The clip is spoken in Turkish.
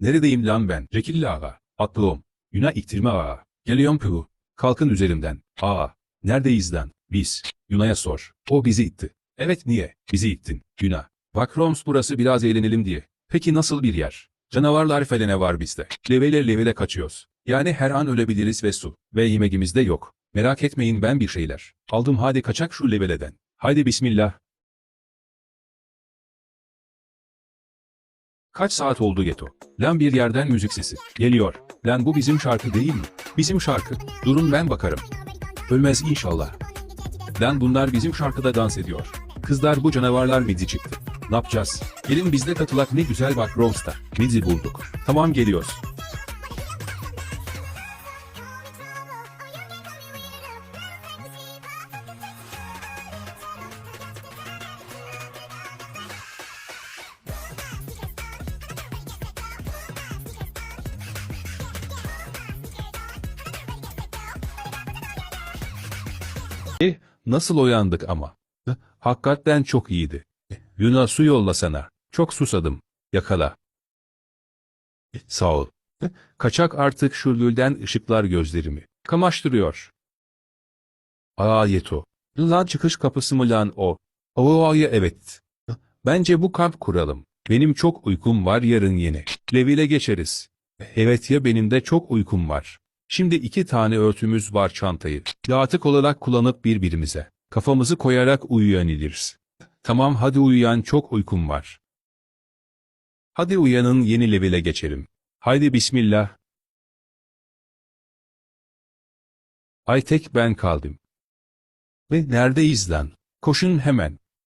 Neredeyim lan ben? Rekilli ağa. Atlığım. Yuna iktirme ağa. Geliyorum pühü. Kalkın üzerimden. Ağa. Neredeyiz lan? Biz. Yuna'ya sor. O bizi itti. Evet niye? Bizi ittin. Yuna. Bak Roms burası biraz eğlenelim diye. Peki nasıl bir yer? Canavarlar felene var bizde. Levele levele kaçıyoruz. Yani her an ölebiliriz ve su. Ve yemeğimiz de yok. Merak etmeyin ben bir şeyler. Aldım hadi kaçak şu leveleden. Haydi bismillah. Kaç saat oldu Geto? Lan bir yerden müzik sesi. Geliyor. Lan bu bizim şarkı değil mi? Bizim şarkı. Durun ben bakarım. Ölmez inşallah. Lan bunlar bizim şarkıda dans ediyor. Kızlar bu canavarlar midi çıktı. Ne yapacağız? Gelin bizde katılak ne güzel bak Rose'da. Midi bulduk. Tamam geliyoruz. Eh, nasıl uyandık ama. Hakikaten çok iyiydi. Yuna su yollasana. Çok susadım. Yakala. Sağ ol. Kaçak artık şu lülden ışıklar gözlerimi. Kamaştırıyor. Aa Yeto. Lan çıkış kapısı mı lan o? Oo ya evet. Bence bu kamp kuralım. Benim çok uykum var yarın yine. Levile geçeriz. Evet ya benim de çok uykum var. Şimdi iki tane örtümüz var çantayı. Yağıtık olarak kullanıp birbirimize. Kafamızı koyarak uyuyanılırız. Tamam hadi uyuyan çok uykum var. Hadi uyanın yeni levele geçelim. Haydi bismillah. Ay tek ben kaldım. Ve neredeyiz lan? Koşun hemen.